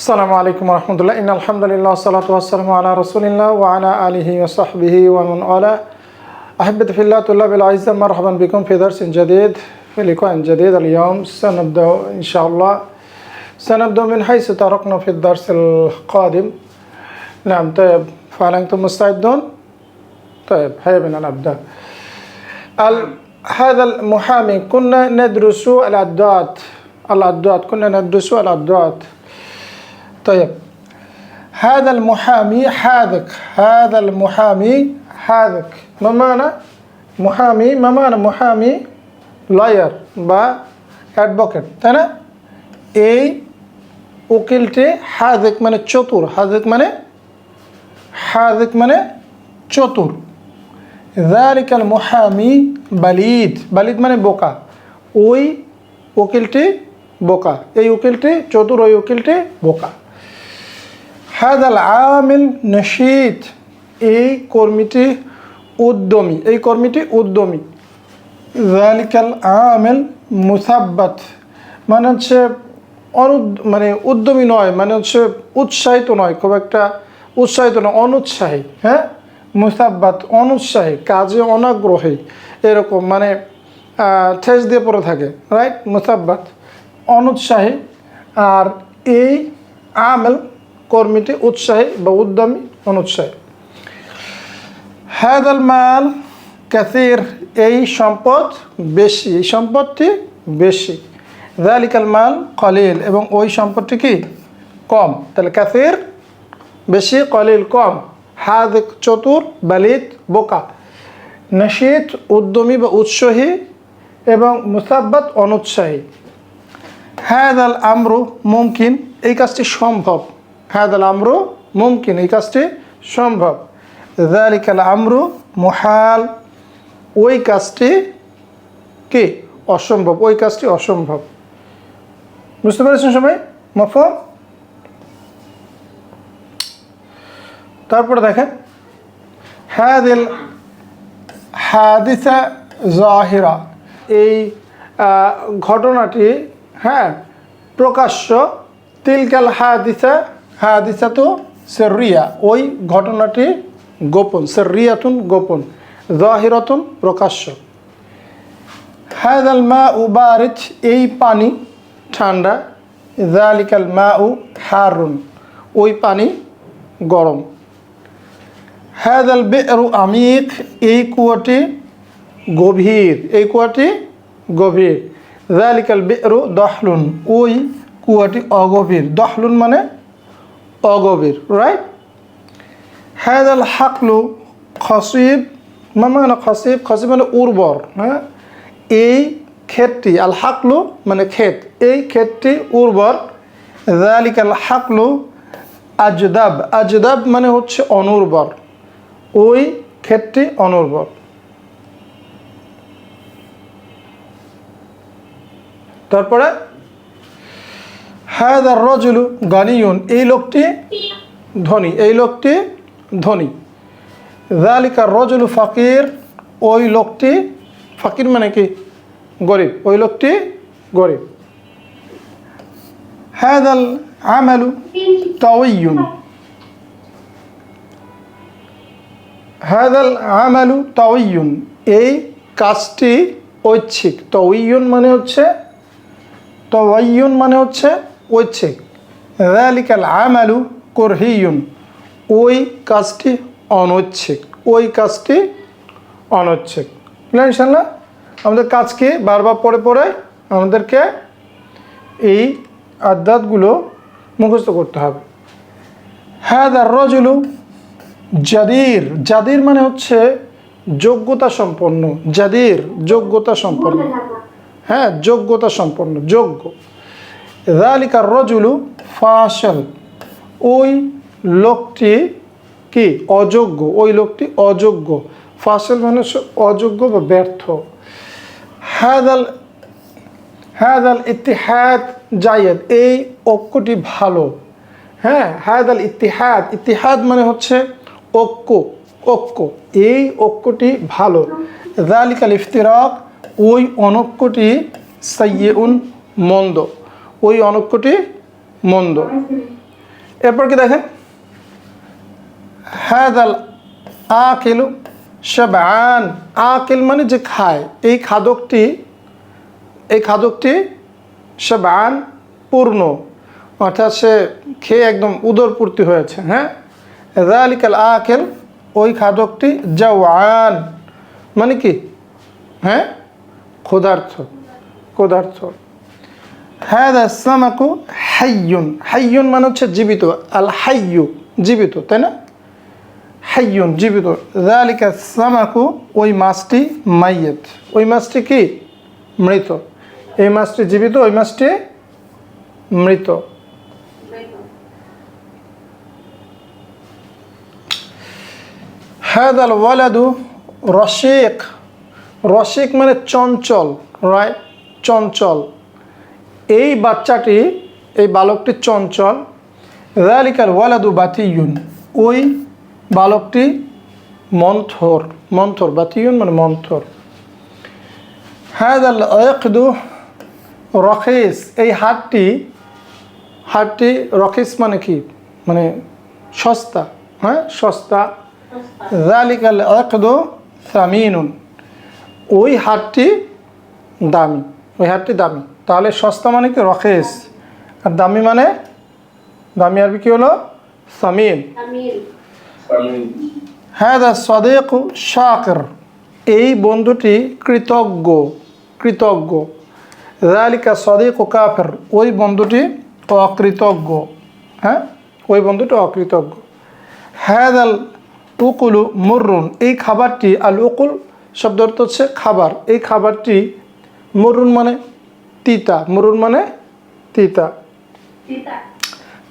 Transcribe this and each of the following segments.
السلام عليكم ورحمة الله. إن الحمد لله والصلاة والسلام على رسول الله وعلى آله وصحبه ومن والاه. أحبتي في الله طلاب الأعزاء مرحبا بكم في درس جديد في لقاء جديد اليوم. سنبدأ إن شاء الله. سنبدأ من حيث تركنا في الدرس القادم. نعم طيب. فهل أنتم مستعدون؟ طيب هيا بنا نبدأ. ال- هذا المحامي كنا ندرس الأدوات. الأدوات كنا ندرس الأدوات. طيب هذا المحامي حاذق هذا المحامي حاذق ما معنى محامي ما معنى محامي lawyer বা advocate তাই না এই উকিলটি হাজেক মানে চতুর হাজেক মানে হাজেক মানে চতুর জালিকাল মুহামি বালিদ বালিদ মানে বোকা ওই উকিলটি বোকা এই উকিলটি চতুর ওই উকিলটি বোকা হাদাল আমিল নশীদ। এই কর্মীটি উদ্যমী, এই কর্মীটি উদ্যমী। জালিকাল আমেল মুসাব্বাত মানে হচ্ছে অনু মানে উদ্যমী নয় মানে হচ্ছে উৎসাহিত নয়, খুব একটা উৎসাহিত নয়, অনুৎসাহী হ্যাঁ? মুসাব্বাত, অনুৎসাহী, কাজে অনাগ্রহী, এরকম মানে ঠেস দিয়ে পড়ে থাকে রাইট মুসাব্বাত, অনুৎসাহী, আর এই আমেল কর্মীটি উৎসাহী বা উদ্যমী, অনুৎসাহী। হ্যাদাল মাল ক্যাথির এই সম্পদ বেশি, এই সম্পদটি বেশি। জালিকাল মাল কলিল, এবং ওই সম্পদটি কি? কম। তাহলে ক্যাথির বেশি, কলিল কম। হাদ চতুর, বালিদ, বোকা। নশীত উদ্যমী বা উৎসাহী এবং মুসাব্বাত, অনুৎসাহী। হ্যাদাল আমরু মুমকিন, এই কাজটি সম্ভব। হ্যাদাল আমরু মুমকিন, এই কাজটি সম্ভব। জালিকাল আমরু মুহাল, ওই কাজটি কি? অসম্ভব, ওই কাজটি অসম্ভব। বুঝতে পেরেছেন সবাই? মফম তারপরে দেখেন হ্যাদিল হাদিসা জাহিরা, এই ঘটনাটি হ্যাঁ প্রকাশ্য তিলকাল হাদিসা হাদিসা তো সেরিয়া ওই ঘটনাটি গোপন সেরিয়াতুন গোপন, জাহিরাতুন প্রকাশ্য। হাদাল মা উ এই পানি ঠান্ডা। জালিকাল মা উ হারুন, ওই পানি গরম। হ্যাদাল বেরু আমিক, এই কুয়াটি গভীর, এই কুয়াটি গভীর। জালিকাল বেরু দহলুন, ওই কুয়াটি অগভীর। দহলুন মানে অগভীর রাইট হ্যাদাল হাকলু খসিব মানে খসিব? খসিব মানে উর্বর হ্যাঁ? এই ক্ষেতটি, আল হাকলু মানে ক্ষেত, এই ক্ষেতটি উর্বর। জালিকাল হাকলু আজদাব আজদাব মানে হচ্ছে অনুর্বর, ওই ক্ষেতটি অনুর্বর। তারপরে হায়দার রজুলু গানিয়ুন, এই লোকটি ধনী, এই লোকটি ধনী। জালিকার রজুলু ফাকির, ওই লোকটি ফাকির মানে কি? গরিব, ওই লোকটি গরিব। হাদাল আমালু তাওয়ুন হাদাল আমালু তাওয়ুন এই কাজটি ঐচ্ছিক। তাওয়ুন মানে হচ্ছে তাওয়ুন মানে হচ্ছে ঐচ্ছিক জালিকাল আমালু করহিয়ুন ওই কাজটি অনৈচ্ছিক। ওই কাজটি অনৈচ্ছিক। বুঝলেন ইনশাল্লাহ আমাদের কাজকে বারবার পরে পরে আমাদেরকে এই আদাতগুলো মুখস্থ করতে হবে। হ্যাঁ দার রজুলু জাদির। জাদির মানে হচ্ছে যোগ্যতা সম্পন্ন। জাদির যোগ্যতা সম্পন্ন। হ্যাঁ যোগ্যতা সম্পন্ন। যোগ্য। রালিকার রজুলু ফাশল ওই লোকটি কি? অযোগ্য। ওই লোকটি অযোগ্য। ফাসল মানে অযোগ্য বা ব্যর্থ। হাদাল হাদাল ইতিহাদ জায়েদ। এই ঐক্যটি ভালো। হ্যাঁ হাদাল ইতিহাদ। ইতিহাদ মানে হচ্ছে ঐক্য ঐক্য এই ঐক্যটি ভালো। জালিকাল ইফতিরাক ওই অনৈক্যটি সাইয়েউন মন্দ। ওই অনৈক্যটি মন্দ। এরপর কি দেখেন? হ্যাদাল আকিলু শাবান আকিল মানে যে খায়। এই খাদকটি এই খাদকটি শাবান পূর্ণ। অর্থাৎ সে খেয়ে একদম উদরপূর্তি হয়েছে হ্যাঁ? রালিকাল আকেল, ওই খাদকটি জওয়ান। মানে কি? হ্যাঁ? ক্ষুধার্থ ক্ষুধার্থ হ্যাঁ সামাকু হাইয়ুন। হাইয়ুন মানে হচ্ছে জীবিত। আল হাইয়ু, জীবিত, তাই না? হাইয়ুন, জীবিত। রালিকা সামাকু, ওই মাছটি মাইয়েত। ওই মাছটি কি? মৃত। এই মাছটি জীবিত, ওই মাছটি মৃত। হ্যাদাল ওয়ালাদু রশিক। রশিক মানে চঞ্চল রাইট চঞ্চল। এই বাচ্চাটি, এই বালকটি চঞ্চল। রালিকাল ওয়ালাদু বাতিয়ুন ওই বালকটি মন্থর মন্থর, বাতিয়ুন মানে মন্থর। হ্যাদাল একদু রখিস। এই হাটটি হাটটি রখিস মানে কি? মানে সস্তা হ্যাঁ? সস্তা। জালিকাল আকদু সামিনুন ওই হাটটি দামি, ওই হাটটি দামি। তাহলে সস্তা মানে কি? রখেস আর দামি মানে? দামি আরবি কি হলো? সামিন হ্যাঁ দা সদেক শাকর। এই বন্ধুটি কৃতজ্ঞ কৃতজ্ঞ। জালিকা সদেক ও কাফের। ওই বন্ধুটি অকৃতজ্ঞ। হ্যাঁ? ওই বন্ধুটি অকৃতজ্ঞ। হ্যাঁ আল উকুলু মুররুন। এই খাবারটি আল উকুল শব্দ অর্থ হচ্ছে খাবার। এই খাবারটি মুরুন মানে? তিতা মুরুন মানে তিতা।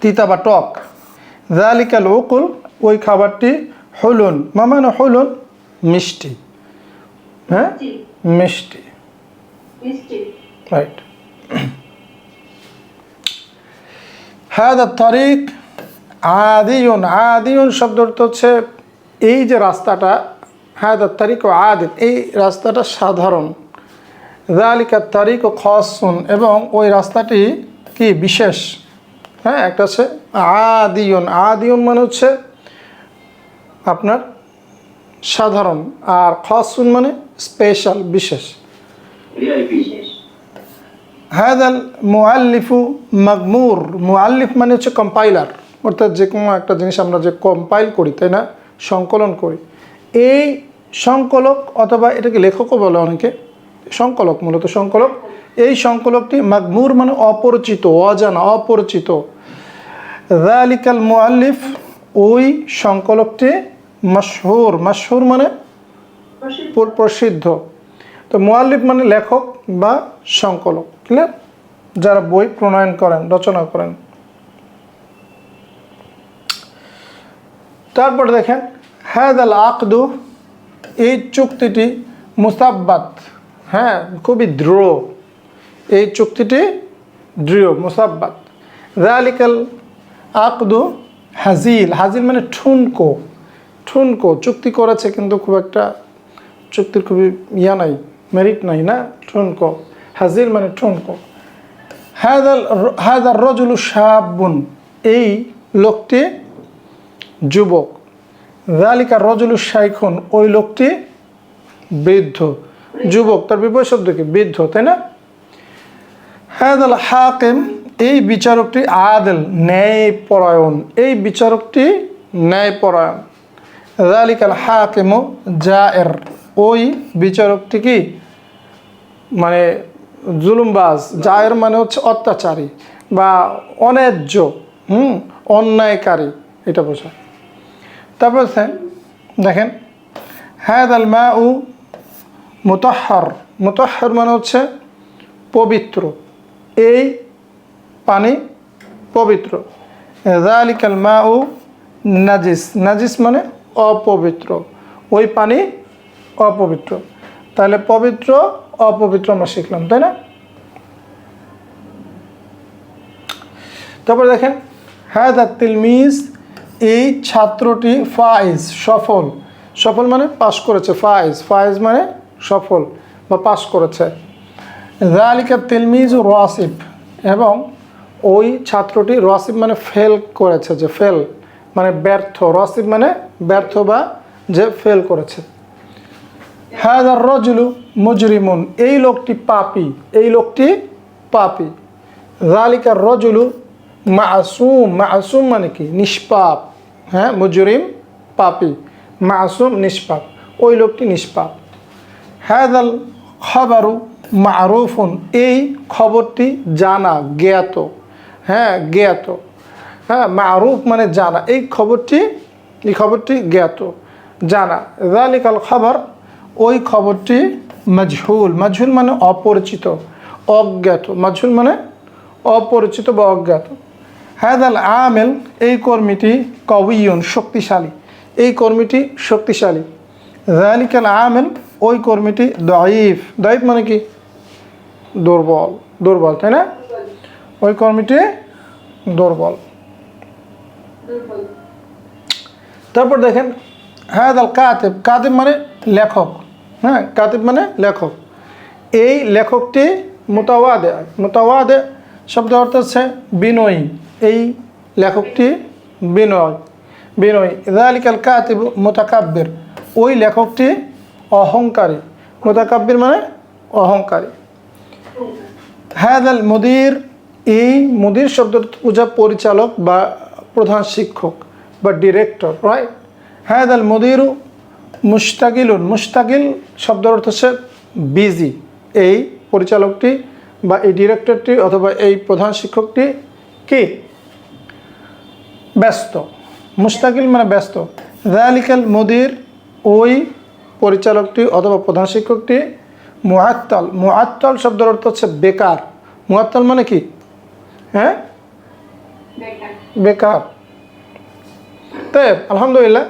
তিতা। বা টক। জালিকাল উকুল ওই খাবারটি হলুন মামানো হলুন? মিষ্টি। হ্যাঁ? মিষ্টি। রাইট হ্যাঁ তরিক আদিউন আদিউন শব্দ অর্থ হচ্ছে এই যে রাস্তাটা হ্যাঁ তারিক ও আদিন এই রাস্তাটা সাধারণ। জালিকা তারিক ও খসুন এবং ওই রাস্তাটি কি? বিশেষ। হ্যাঁ একটা হচ্ছে আদিউন আদিউন মানে হচ্ছে আপনার সাধারণ। আর খসুন মানে স্পেশাল বিশেষ। হ্যাদাল মুআল্লিফু মাগমুর। মুআল্লিফ মানে হচ্ছে কম্পাইলার অর্থাৎ যে কোনো একটা জিনিস আমরা যে কম্পাইল করি তাই না? সংকলন করি। এই সংকলক অথবা এটাকে লেখকও বলে অনেকে। সংকলক, মূলত সংকলক। এই সংকলকটি মাগমুর মানে অপরিচিত, অজানা, অপরিচিত। রালিকাল মুআল্লিফ ওই সংকলকটি মশহুর মশহুর মানে প্রসিদ্ধ। তো মুআল্লিফ মানে লেখক বা সংকলক ক্লিয়ার যারা বই প্রণয়ন করেন, রচনা করেন। তারপর দেখেন হ্যাদ আল আকদু, এই চুক্তিটি মুসাব্বাত। হ্যাঁ খুবই দৃঢ় এই চুক্তিটি দৃঢ়, মুসাব্বাত। রালিকাল আকদু হাজিল। হাজিল মানে ঠুনকো। ঠুনকো, চুক্তি করেছে কিন্তু খুব একটা চুক্তির খুবই ইয়া নাই মেরিট নাই না? ঠুনকো। হাজিল মানে ঠুনকো। হায়দাল হায়দার রজুলু সাবুন এই লোকটি যুবক। রালিকা রজুলু শাইখুন। ওই লোকটি বৃদ্ধ। যুবক, তার বিপরীত শব্দ কি? বৃদ্ধ, তাই না? হায়দাল হাকিম, এই বিচারকটি আদেল, ন্যায়পরায়ণ। এই বিচারকটি ন্যায়পরায়ণ। রালিকাল হাকিমু জায়ের। ওই বিচারকটি কি? মানে জুলুমবাজ। জায়ের মানে হচ্ছে অত্যাচারী বা অন্যায্য, হুম, অন্যায়কারী, এটা বোঝায়। তারপর দেখেন হ্যাদ আল মা উ মুতাহার মুতাহার মানে হচ্ছে পবিত্র। এই পানি পবিত্র। জালিকাল মা ও নাজিস। নাজিস মানে অপবিত্র। ওই পানি অপবিত্র। তাহলে পবিত্র, অপবিত্র আমরা শিখলাম, তাই না? তারপর দেখেন হ্যাঁ দা তিলমিজ, এই ছাত্রটি ফাইজ, সফল। সফল মানে পাশ করেছে, ফাইজ। ফাইজ মানে সফল বা পাশ করেছে। জালিকা তিলমিজ রাসিফ এবং ওই ছাত্রটি রসিব মানে ফেল করেছে যে ফেল মানে ব্যর্থ। রসিব মানে ব্যর্থ বা যে ফেল করেছে। হাদার রজুলু মুজরিমুন, এই লোকটি পাপি, এই লোকটি পাপি। জালিকার রজুলু মাসুম মাসুম মানে কি? নিষ্পাপ। হ্যাঁ মুজরিম, পাপি। মাসুম, নিষ্পাপ। ওই লোকটি নিষ্পাপ। হ্যাদাল খবরু মারুফুন, এই খবরটি জানা, জ্ঞাত। হ্যাঁ জ্ঞাত। হ্যাঁ মারুফ মানে জানা। এই খবরটি এই খবরটি জ্ঞাত, জানা। জালিকাল খবর, ওই খবরটি মজহুল। মজহুল মানে অপরিচিত, অজ্ঞাত। মজহুল মানে অপরিচিত বা অজ্ঞাত। হ্যাদাল আমেল, এই কর্মীটি কবিয়ন শক্তিশালী। এই কর্মীটি শক্তিশালী। জালিকাল আমেল ওই কর্মীটি দয়ীফ। দয়ীফ মানে কি? দুর্বল। দুর্বল, তাই না? ওই কর্মীটি দুর্বল। তারপর দেখেন হ্যাঁ দাল কাতেব। কাতেব মানে লেখক। হ্যাঁ কাতেব মানে লেখক। এই লেখকটি মোতাওয়াদে। মোতাওয়াদে শব্দ অর্থ হচ্ছে বিনয়ী। এই লেখকটি বিনয়। বিনয়ী। ইদালিকাল কাতিব মোতাকাব্যের ওই লেখকটি অহংকারী। মোতাকাব্যির মানে অহংকারী। হ্যাদাল মুদির, এই মুদির শব্দ পূজা পরিচালক বা প্রধান শিক্ষক বা ডিরেক্টর রাইট হ্যাদাল মুদিরু মুস্তাকিলুন মুস্তাকিল মুস্তাকিল শব্দ অর্থ হচ্ছে বিজি এই পরিচালকটি বা এই ডিরেক্টরটি অথবা এই প্রধান শিক্ষকটি কি? ব্যস্ত। মুস্তাকিল মানে ব্যস্ত। জালিকাল মুদির ওই পরিচালকটি অথবা প্রধান শিক্ষকটি মুআত্তাল। মুআত্তাল শব্দের অর্থ হচ্ছে বেকার। মুআত্তাল মানে কি? হ্যাঁ? বেকার। তাই আলহামদুলিল্লাহ।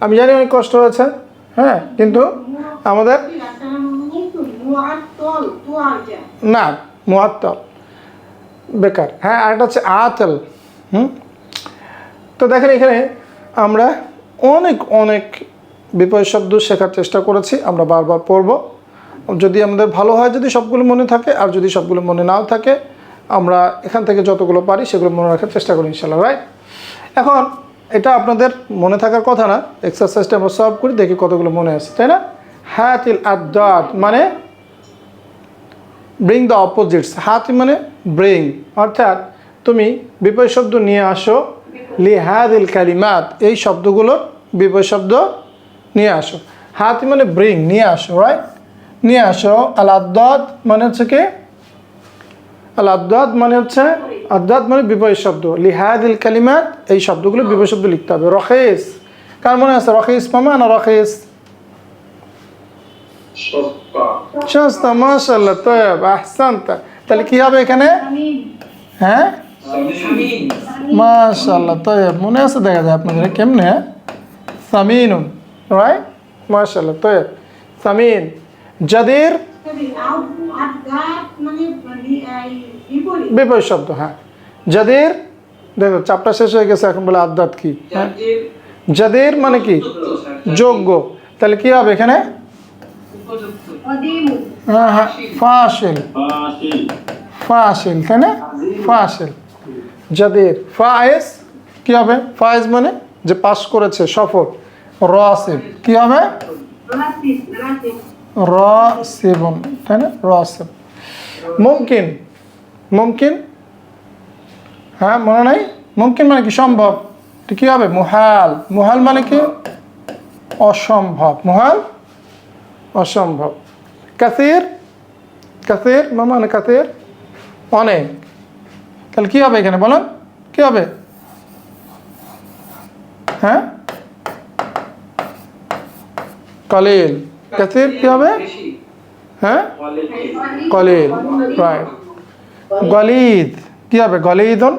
আমি জানি অনেক কষ্ট হয়েছে হ্যাঁ কিন্তু আমাদের না মুআত্তাল। বেকার। হ্যাঁ আরেকটা হচ্ছে আতল। হুম? তো দেখেন এখানে আমরা অনেক অনেক বিপয় শব্দ শেখার চেষ্টা করেছি আমরা বারবার পড়ব। যদি আমাদের ভালো হয় যদি সবগুলো মনে থাকে আর যদি সবগুলো মনে নাও থাকে আমরা এখান থেকে যতগুলো পারি সেগুলো মনে রাখার চেষ্টা করি ইনশাল্লাহ রাইট এখন এটা আপনাদের মনে থাকার কথা না এক্সারসাইজটা আমরা সলভ করি দেখি কতগুলো মনে আছে তাই না? হ্যাতিল আদাত মানে ব্রিং দ্য অপোজিটস হাতি মানে ব্রিং অর্থাৎ তুমি বিপয় শব্দ নিয়ে আসো লিহাদিল কালিমাত এই শব্দগুলোর বিপয় শব্দ নিয়ে আসো। হাতি মানে ব্রিং নিয়ে আসো রাইট নিয়ে আসো আল আদাদ মানে হচ্ছে কি? আল আদাদ মানে হচ্ছে আদাদ মানে বিপয় শব্দ। লিহাদিল কালিমাত এই শব্দগুলো বিপয় শব্দ লিখতে হবে। রখেস। কার মনে আছে রখেস মামা না রখেস? সস্তা। মাশাল্লাহ তয়ব আহসানতা। তাহলে কি হবে এখানে? হ্যাঁ? মাশাল্লাহ তয়ব। মনে আছে দেখা যায় আপনাদের কেমনে? সামিনুন। রাইট মাশাল্লাহ তয়ব সামিন জাদির আদাত মানে এই বিপরীত বিপরীত শব্দ হ্যাঁ জাদির দেখো চাপটা শেষ হয়ে গেছে এখন বলে আদাত কি হ্যাঁ জাদির মানে কি যোগ্য তাহলে কি হবে এখানে অদিমু হ্যাঁ হ্যাঁ ফাশিল ফাশিল তাই না ফাশিল যাদের ফায়েজ কি হবে ফায়েজ মানে যে পাস করেছে সফল রাসিব। কি হবে? রাসিব রাসিব তাই না? রাসিব। মুমকিন। মুমকিন? হ্যাঁ মনে নাই? মুমকিন মানে কি? সম্ভব। কি হবে? মুহাল। মুহাল মানে কি? অসম্ভব। মুহাল? অসম্ভব। কাসির? কাসির? মানে কাসির? অনেক। তাহলে কি হবে এখানে? বলেন। কি হবে? হ্যাঁ? কলিল। কাসির, কি হবে? হ্যাঁ? কলিল রাইট গলিদ, কি হবে? গলিদন,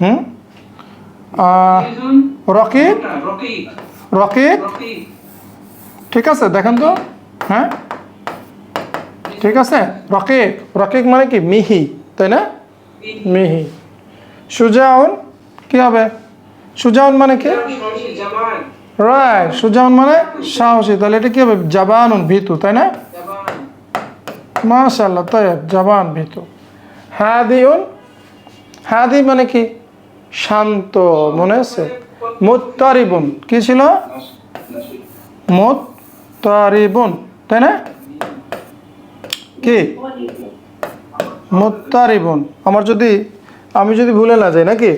হুম? রকিব? রকিব? ঠিক আছে, দেখেন তো হ্যাঁ? ঠিক আছে রকিক রকিক মানে কি? মিহি, তাই না? মিহি। সুজাউন, কি হবে? সুজাউন মানে কি? রাইট সুজাউন মানে সাহসী। তাহলে এটা কি হবে? জাবানুন ভিতু তাই না? মাশাল্লাহ তৈব জাবান ভিতু। হাদিউন হাদি মানে কি? শান্ত মনে আছে? মোত্তারিবুন কি ছিল? মোত্তারিবুন তাই না? কি? মোত্তারিবুন। আমার যদি আমি যদি ভুলে না যাই নাকি?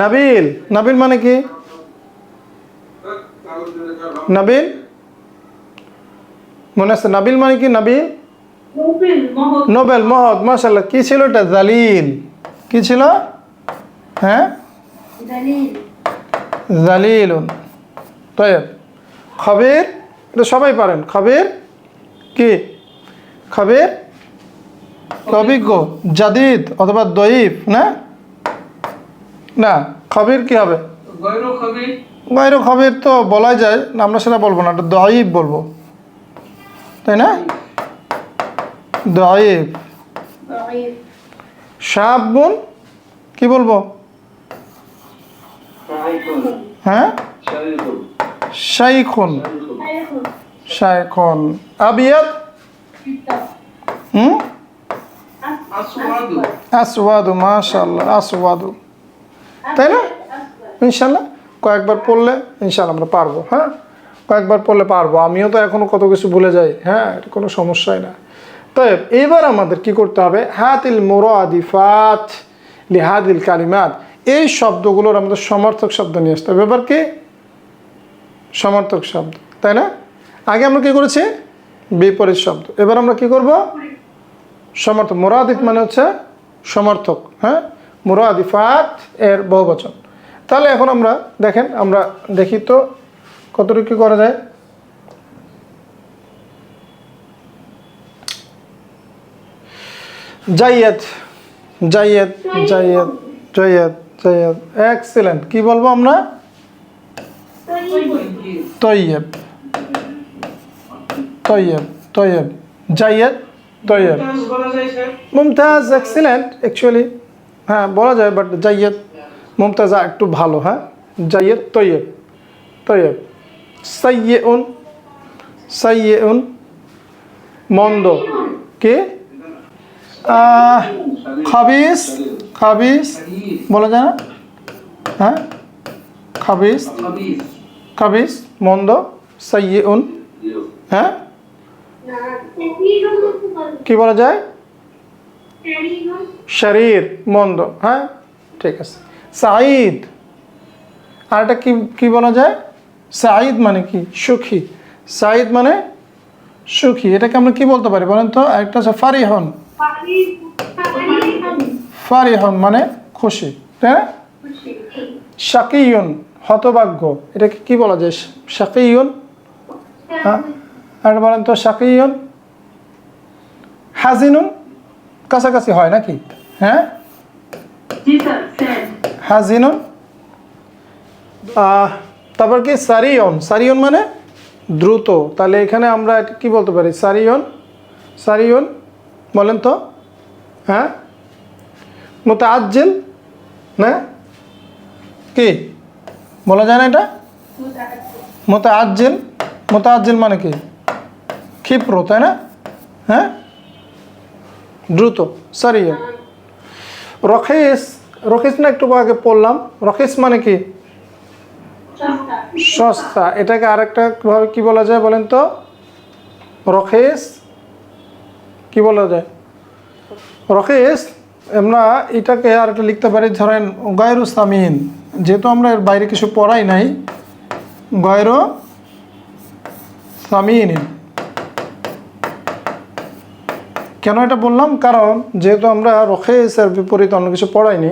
নাবিল নাবিল মানে কি? নাবিল? মনে আছে নাবিল মানে কি নাবিল? নোবেল মহৎ। নোবেল মহৎ কি ছিল এটা জালিল। কি ছিল? হ্যাঁ? জালিলুন তয়েব খবির? এটা সবাই পারেন। খবির? কি? খবির? অভিজ্ঞ জাদিদ অথবা দইফ না? না খবির কি হবে? গৈর খবির। বাইরে খবির তো বলাই যায় না, আমরা সেটা বলব না এটা দইফ বলব। তাই না? দইফ দলিল সাবুন কি বলব? হ্যাঁ? শাইখুন। শাইখুন। আবিয়াদ? হুম? আসওয়াদু। আসওয়াদু মাশাআল্লাহ আসওয়াদু। তাই না? ইনশাল্লাহ কয়েকবার পড়লে ইনশাল্লাহ আমরা পারব হ্যাঁ? কয়েকবার পড়লে পারব। আমিও তো এখনও কত কিছু ভুলে যাই হ্যাঁ? এটা কোনো সমস্যাই না। তো এবার আমাদের কি করতে হবে? হাতিল মোরাদিফাত লিহাদিল কালিমাত। এই শব্দগুলোর আমাদের সমর্থক শব্দ নিয়ে আসতে হবে। এবার কি? সমর্থক শব্দ, তাই না? আগে আমরা কি করেছি? বিপরীত শব্দ। এবার আমরা কি করব? সমর্থক, মোরাদিফ মানে হচ্ছে সমর্থক হ্যাঁ? মুরাদিফাত এর বহুবচন। তাহলে এখন আমরা দেখেন আমরা দেখি তো কতটুকু করা যায়। জাইয়াদ জাইয়াদ জাইয়াদ জাইয়াদ জাইয়াদ এক্সিলেন্ট কি বলব আমরা? তৈয়ব। তৈয়ব তৈয়ব। জাইয়াদ তৈয়ব। মুমতাজ এক্সিলেন্ট অ্যাকচুয়ালি হ্যাঁ বলা যায় বাট জাইয়দ মুমতাজা একটু ভালো হ্যাঁ? জাইয়দ তৈয়ব তৈয়ব। সাইয়ে উন সাইয়ে উন মন্দ। কে? খাবিস খাবিস বলা যায় না হ্যাঁ? খাবিস খাবিস মন্দ। সাইয়ে উন হ্যাঁ? কি বলা যায়? শরীর মন্দ। হ্যাঁ? ঠিক আছে। সাঈদ। আর এটা কি কি বলা যায়? সাঈদ মানে কি? সুখী। সাঈদ মানে সুখী। এটাকে আমরা কি বলতে পারি বলেন তো? একটা হচ্ছে ফারিহন। ফারিহন মানে খুশি, তাই না? হতভাগ্য। এটাকে কি বলা যায়? শাকিয়ন? হ্যাঁ? আর বলেন তো, শাকিয়ন? হাজিনুন? কাছাকাছি হয় নাকি? হ্যাঁ? জি স্যার স্যার হাজিনুন আহ, তারপর কি? সারিয়ন। সারিয়ন মানে দ্রুত। তাহলে এখানে আমরা কি বলতে পারি? সারিয়ন। সারিয়ন বলেন তো। হ্যাঁ? মতো আজ্জেল না? কি? বলা যায় না এটা? মতো আজ্জেল মতো আজ্জেল মানে কি? ক্ষিপ্র তাই না? হ্যাঁ? দ্রুত। সারিয়ন। রকেশ রকেশ না একটু আগে পড়লাম। রকেশ মানে কি? সস্তা। এটাকে আরেকটা ভাবে কি বলা যায় বলেন তো? রকেশ? কি বলা যায়? রকেশ আমরা এটাকে আর একটা লিখতে পারি ধরেন গয়রু সামিন। যেহেতু আমরা এর বাইরে কিছু পড়াই নাই গয়রু সামিন। কেন এটা বললাম? কারণ যেহেতু আমরা রখেসের বিপরীত অন্য কিছু পড়াইনি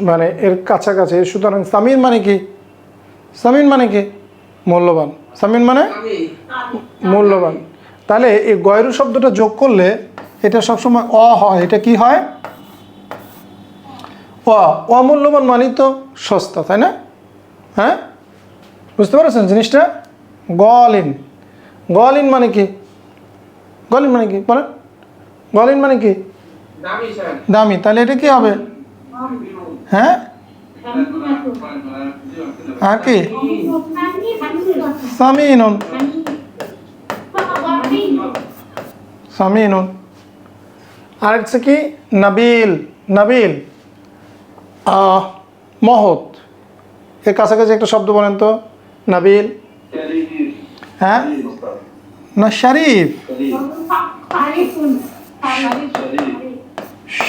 মানে এর কাছাকাছি, সুতরাং সামিন মানে কি? সামিন মানে কি? মূল্যবান। সামিন মানে? মূল্যবান। তাহলে এই গয়রু শব্দটা যোগ করলে এটা সবসময় অ হয়, এটা কি হয়? অ, অমূল্যবান মানেই তো সস্তা, তাই না? হ্যাঁ? বুঝতে পারছেন জিনিসটা? গলিন। গলিন মানে কি? গলিন মানে কি? বলেন। গলিন মানে কি? দামি তাহলে এটা কি হবে? হ্যাঁ? আর কি? সামিনুন। সামিনুন। আর হচ্ছে কি? নাবিল নাবিল। আহ, মহৎ। এর কাছাকাছি একটা শব্দ বলেন তো। নাবিল। হ্যাঁ? না শরীফ।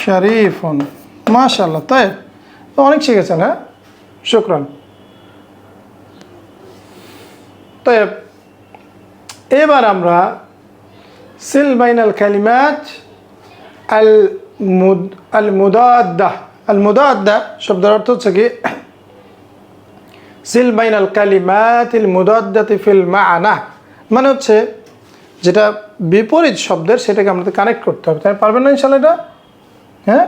শরীফুন। মাশাল্লাহ তাই? অনেক শিখেছেন হ্যাঁ? শুক্রান। তাই, এবার আমরা সিল বাইনাল কালিমাত আল মুদ, আল মুদাদ্দা। আল মুদাদ্দা শব্দের অর্থ হচ্ছে কি? সিল বাইনাল কালিমাত ইল মুদাদ্দাতি ফিল মাআনা মানে হচ্ছে যেটা বিপরীত শব্দের সেটাকে আমাদের কানেক্ট করতে হবে। তাই পারবেন না ইনশাল্লাহ এটা? হ্যাঁ?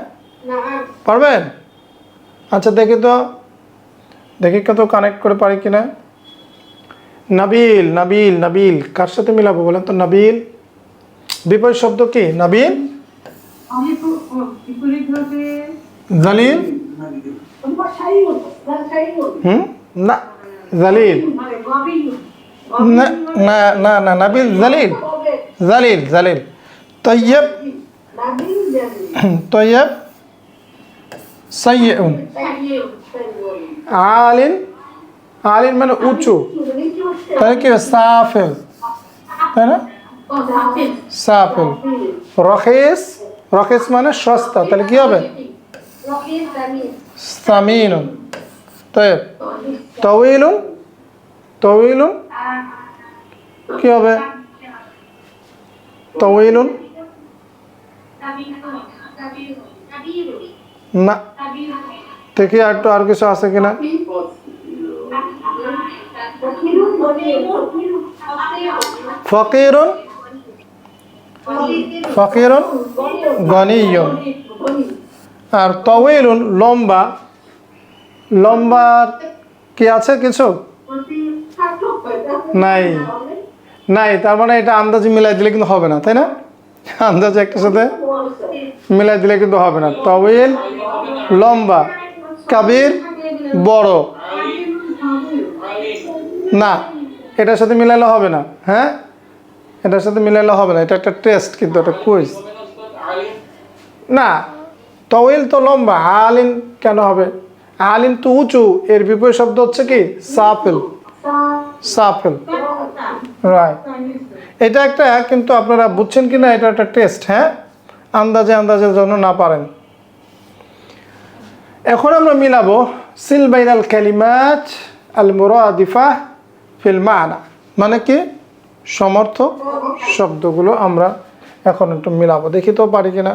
পারবেন? আচ্ছা দেখি তো। দেখি কত কানেক্ট করে পারি কিনা। নাবিল নাবিল নাবিল কার সাথে মিলাবো বলেন তো? নাবিল? বিপরীত শব্দ কি? নাবিল? জালিল? হুম? না জালিল। মানে না না না না নাবিল জালিল জালিল জালিল তৈয়ব নাবিল জানি তৈয়ব সাইয়ুন সাইউন সাইউন আলিন আলিন মানে উঁচু তাহলে কি হবে? সাফেল তাই না ও দাফিল সাফেল রখেস রখেস মানে সস্তা তাহলে কি হবে রকিব জামিল সামিনুন তয়েব তউইলুন তউইলুন কি হবে? তউইলুন না। দেখি আর একটু আর কিছু আছে কিনা। ফকিরুন? ফকিরুন? গনিয়ুন আর তউইলুন লম্বা। লম্বার কি আছে কিছু? নাই। নাই, তার মানে এটা আন্দাজে মিলাই দিলে কিন্তু হবে না, তাই না? আন্দাজে একটা সাথে মিলাই দিলে কিন্তু হবে না। তউইল লম্বা, কাবির বড়। না, এটার সাথে মিলাইলে হবে না হ্যাঁ? এটার সাথে মিলাইলে হবে না, এটা একটা টেস্ট কিন্তু, একটা কুইজ না, তওয়েল তো লম্বা, আলিন কেন হবে? আলিন তো উঁচু, এর বিপরীত শব্দ হচ্ছে কি? সাফেল। সাফেল। রাইট এটা একটা, কিন্তু আপনারা বুঝছেন কি না এটা একটা টেস্ট হ্যাঁ? আন্দাজে আন্দাজের জন্য না পারেন। এখন আমরা মিলাবো সিল বাইনাল কালিমাত আল মুরাদিফা ফিল মানা। মানে কি? সমর্থক শব্দগুলো আমরা এখন একটু মিলাবো। দেখি তো পারি কিনা।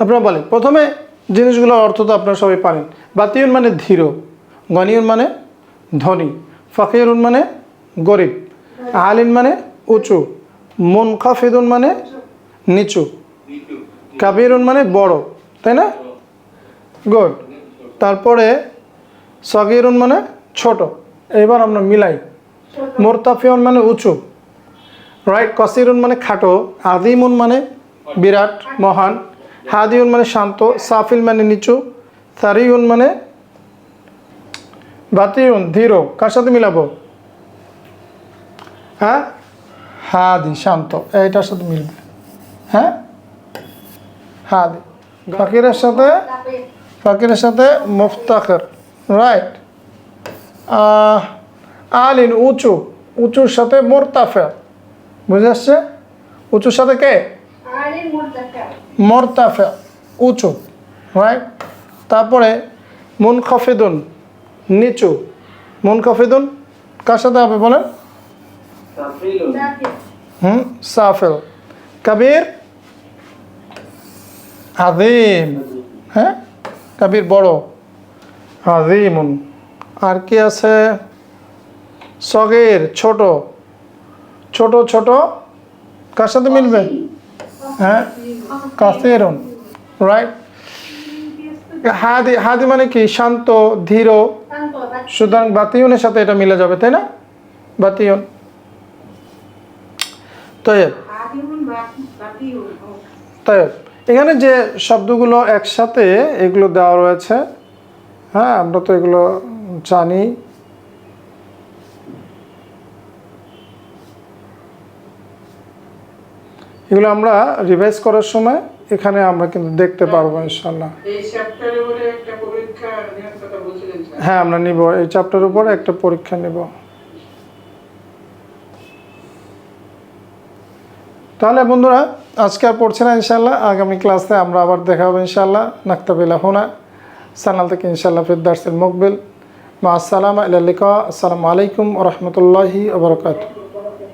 আপনারা বলেন। প্রথমে জিনিসগুলোর অর্থ তো আপনারা সবাই পারেন। বাতিউন মানে ধীর গনিউন মানে ধনী ফকিরুন মানে গরিব আলিন মানে উঁচু মুনখাফিদুন মানে নিচু, কাবিরুন মানে বড়, তাই না? গুড। তারপরে সগিরুন মানে ছোট, এবার আমরা মিলাই। মোরতাফিউন মানে উঁচু, রাইট, কসিরুন মানে খাটো আদিমুন মানে বিরাট, মহান হাদিউন মানে শান্ত, সাফিল মানে নিচু, সারিউন মানে বাতিউন ধীর কার সাথে মিলাবো? হ্যাঁ? হাদি, শান্ত। এইটার সাথে মিলবে। হ্যাঁ? হাদি। ফকিরের সাথে ফাকিরের সাথে মুফতাখর। রাইট। আলিন, উঁচু। উঁচুর সাথে মোরতাফে বুঝে আসছে? উঁচুর সাথে কে? মোরতাফে উঁচু রাইট তারপরে মুনখফিদুন নিচু। মুনখফিদুন কার সাথে হবে বলেন? হুম সাফেল কবির? আদিম হ্যাঁ? কবির বড়। আদিমুন আর কি আছে? সগের ছোট। ছোট ছোট। কার সাথে মিলবে? হ্যাঁ? কাসেরুন রাইট হাদি হাদি মানে কি? শান্ত ধীর। সুতরাং বাতিউনের সাথে এটা মিলে যাবে তাই না? বাতিউন। তয়েব। তয়েব এখানে যে শব্দগুলো একসাথে এগুলো দেওয়া রয়েছে হ্যাঁ আমরা তো এগুলো জানি। এগুলো আমরা রিভাইজ করার সময় এখানে আমরা কিন্তু দেখতে পারব ইনশাল্লাহ হ্যাঁ আমরা নিব। এই চ্যাপ্টার উপর একটা পরীক্ষা নিব। তাহলে বন্ধুরা আজকে আর পড়ছে না ইনশাল্লাহ আগামী ক্লাসে আমরা আবার দেখা হবে ইনশাল্লাহ নাক্তাবিলা হোনা। সানাল থেকে ইনশাল্লাহ ফিরদার্সেল মুকবিল। মা আসসালাম আলিকা আসসালামু আলাইকুম রহমতুল্লাহি আবরকাত